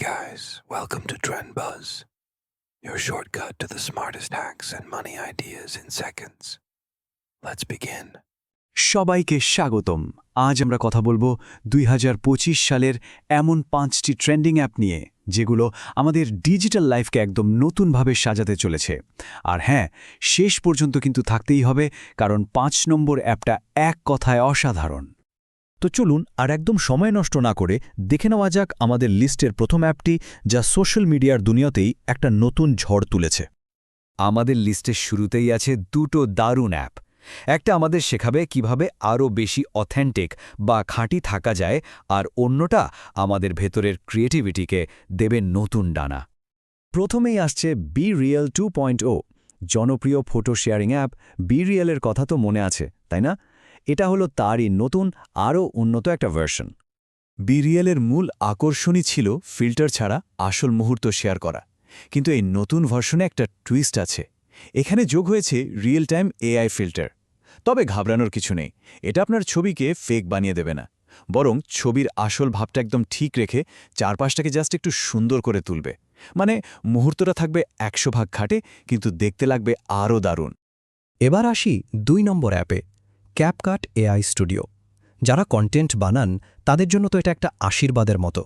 guys, welcome to Trend Buzz, your shortcut to the smartest hacks and money ideas in seconds. Let's begin. সবাইকে স্বাগতম আজ আমরা কথা বলব দুই হাজার পঁচিশ সালের এমন পাঁচটি ট্রেন্ডিং অ্যাপ নিয়ে যেগুলো আমাদের ডিজিটাল লাইফকে একদম নতুনভাবে সাজাতে চলেছে আর হ্যাঁ শেষ পর্যন্ত কিন্তু থাকতেই হবে কারণ পাঁচ নম্বর অ্যাপটা এক কথায় অসাধারণ তো চলুন আর একদম সময় নষ্ট না করে দেখে নেওয়া যাক আমাদের লিস্টের প্রথম অ্যাপটি যা সোশ্যাল মিডিয়ার দুনিয়াতেই একটা নতুন ঝড় তুলেছে। আমাদের লিস্টের শুরুতেই আছে দুটো দারুণ অ্যাপ। একটা আমাদের শেখাবে কীভাবে আরও বেশি অথেন্টিক বা খাঁটি থাকা যায় আর অন্যটা আমাদের ভেতরের ক্রিয়েটিভিটিকে দেবে নতুন ডানা। প্রথমেই আসছে বি রিয়েল টু জনপ্রিয় ফটো শেয়ারিং অ্যাপ। বি রিয়েলের কথা তো মনে আছে, তাই না? এটা হলো তারই নতুন, আরও উন্নত একটা ভার্সন বিরিয়েলের মূল আকর্ষণই ছিল ফিল্টার ছাড়া আসল মুহূর্ত শেয়ার করা। কিন্তু এই নতুন ভার্সনে একটা টুইস্ট আছে। এখানে যোগ হয়েছে রিয়েল টাইম এআই ফিল্টার তবে ঘাবড়ানোর কিছু নেই। এটা আপনার ছবিকে ফেক বানিয়ে দেবে না। বরং ছবির আসল ভাবটা একদম ঠিক রেখে চারপাশটাকে জাস্ট একটু সুন্দর করে তুলবে। মানে মুহূর্তটা থাকবে একশো ভাগ খাটে, কিন্তু দেখতে লাগবে আরও দারুণ। এবার আসি দুই নম্বর অ্যাপে। ক্যাপকাট এআই স্টুডিও যারা কন্টেন্ট বানান তাদের জন্য তো এটা একটা আশীর্বাদের মতো।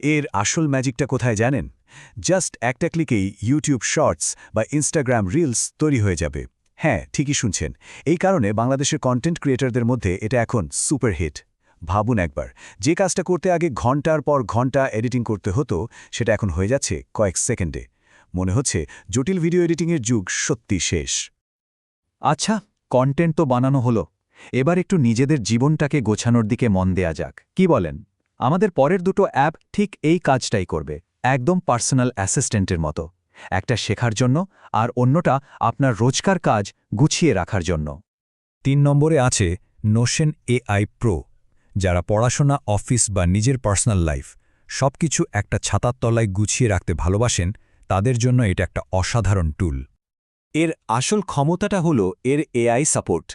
এর আসল ম্যাজিকটা কোথায় জানেন? জাস্ট একটা ক্লিকেই ইউটিউব শর্টস বা ইনস্টাগ্রাম রিলস তৈরি হয়ে যাবে। হ্যাঁ ঠিকই শুনছেন। এই কারণে বাংলাদেশের কন্টেন্ট ক্রিয়েটারদের মধ্যে এটা এখন সুপারহিট ভাবুন একবার যে কাজটা করতে আগে ঘণ্টার পর ঘণ্টা এডিটিং করতে হতো সেটা এখন হয়ে যাচ্ছে কয়েক সেকেন্ডে। মনে হচ্ছে জটিল ভিডিও এডিটিংয়ের যুগ সত্যি শেষ। আচ্ছা কন্টেন্ট তো বানানো হলো। এবার একটু নিজেদের জীবনটাকে গোছানোর দিকে মন দেয়া যাক। কি বলেন? আমাদের পরের দুটো অ্যাপ ঠিক এই কাজটাই করবে, একদম পার্সোনাল অ্যাসিস্ট্যান্টের মতো। একটা শেখার জন্য আর অন্যটা আপনার রোজকার কাজ গুছিয়ে রাখার জন্য। তিন নম্বরে আছে নোশন এআই প্রো যারা পড়াশোনা, অফিস বা নিজের পার্সোনাল লাইফ, সবকিছু একটা ছাতার তলায় গুছিয়ে রাখতে ভালোবাসেন, তাদের জন্য এটা একটা অসাধারণ টুল। এর আসল ক্ষমতাটা হলো এর এআই সাপোর্ট।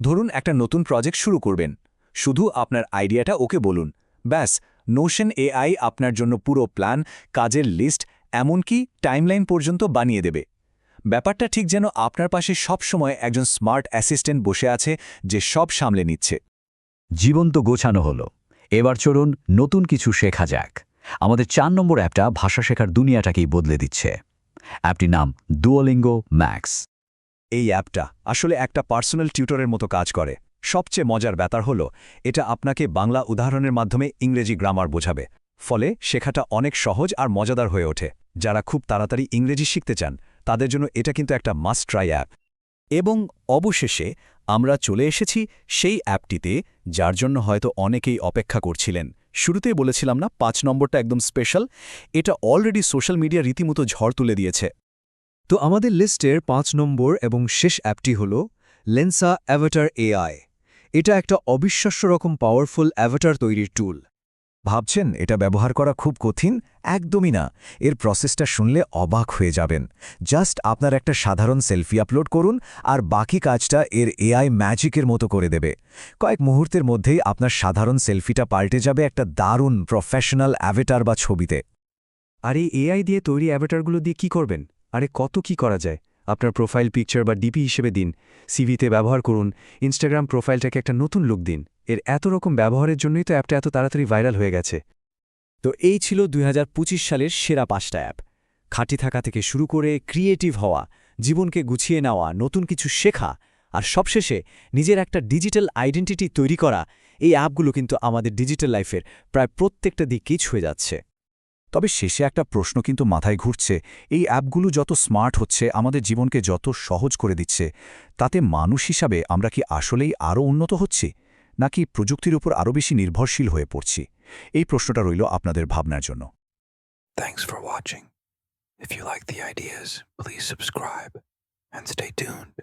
ধরুন একটা নতুন প্রজেক্ট শুরু করবেন। শুধু আপনার আইডিয়াটা ওকে বলুন। ব্যাস নোশন এআই আপনার জন্য পুরো প্ল্যান কাজের লিস্ট এমনকি টাইমলাইন পর্যন্ত বানিয়ে দেবে। ব্যাপারটা ঠিক যেন আপনার পাশে সবসময় একজন স্মার্ট অ্যাসিস্ট্যান্ট বসে আছে যে সব সামলে নিচ্ছে। জীবন তো গোছানো হলো। এবার চলুন নতুন কিছু শেখা যাক। আমাদের চার নম্বর অ্যাপটা ভাষা শেখার দুনিয়াটাকেই বদলে দিচ্ছে। অ্যাপটির নাম ডুয়োলিঙ্গো ম্যাক্স এই অ্যাপটা আসলে একটা পার্সোনাল টিউটরের মতো কাজ করে। সবচেয়ে মজার ব্যাপার হল, এটা আপনাকে বাংলা উদাহরণের মাধ্যমে ইংরেজি গ্রামার বোঝাবে। ফলে শেখাটা অনেক সহজ আর মজাদার হয়ে ওঠে। যারা খুব তাড়াতাড়ি ইংরেজি শিখতে চান, তাদের জন্য এটা কিন্তু একটা মাস্ট ট্রাই অ্যাপ। এবং অবশেষে আমরা চলে এসেছি সেই অ্যাপটিতে, যার জন্য হয়তো অনেকেই অপেক্ষা করছিলেন। শুরুতেই বলেছিলাম না, পাঁচ নম্বরটা একদম স্পেশাল। এটা অলরেডি সোশ্যাল মিডিয়া রীতিমতো ঝড় তুলে দিয়েছে। তো আমাদের লিস্টের পাঁচ নম্বর এবং শেষ অ্যাপটি হল লেন্সা অ্যাভাটার এআই। এটা একটা অবিশ্বাস্য রকম পাওয়ারফুল অ্যাভাটার তৈরির টুল ভাবছেন, এটা ব্যবহার করা খুব কঠিন? একদমই না। এর প্রসেসটা শুনলে অবাক হয়ে যাবেন। জাস্ট আপনার একটা সাধারণ সেলফি আপলোড করুন আর বাকি কাজটা এর এআই ম্যাজিকের মতো করে দেবে। কয়েক মুহূর্তের মধ্যেই আপনার সাধারণ সেলফিটা পাল্টে যাবে একটা দারুণ প্রফেশনাল অ্যাভেটার বা ছবিতে। আর এই এআই দিয়ে তৈরি অ্যাভেটারগুলো দিয়ে কি করবেন? আরে কত কি করা যায়? আপনার প্রোফাইল পিকচার বা ডিপি হিসেবে দিন, সিভিতে ব্যবহার করুন, ইনস্টাগ্রাম প্রোফাইলটাকে একটা নতুন লুক দিন। এর এত রকম ব্যবহারের জন্যই তো অ্যাপটা এত তাড়াতাড়ি ভাইরাল হয়ে গেছে। তো এই ছিল দুই হাজার পঁচিশ সালের সেরা পাঁচটা অ্যাপ। খাঁটি থাকা থেকে শুরু করে ক্রিয়েটিভ হওয়া, জীবনকে গুছিয়ে নেওয়া, নতুন কিছু শেখা, আর সবশেষে নিজের একটা ডিজিটাল আইডেন্টিটি তৈরি করা, এই অ্যাপগুলো কিন্তু আমাদের ডিজিটাল লাইফের প্রায় প্রত্যেকটা দিকেই ছুঁয়ে যাচ্ছে। তবে শেষে একটা প্রশ্ন কিন্তু মাথায় ঘুরছে এই অ্যাপগুলো যত স্মার্ট হচ্ছে আমাদের জীবনকে যত সহজ করে দিচ্ছে তাতে মানুষ হিসাবে আমরা কি আসলেই আরও উন্নত হচ্ছি নাকি প্রযুক্তির উপর আরও বেশি নির্ভরশীল হয়ে পড়ছি এই প্রশ্নটা রইল আপনাদের ভাবনার জন্য Thanks for watching. If you like the ideas, please subscribe and stay tuned.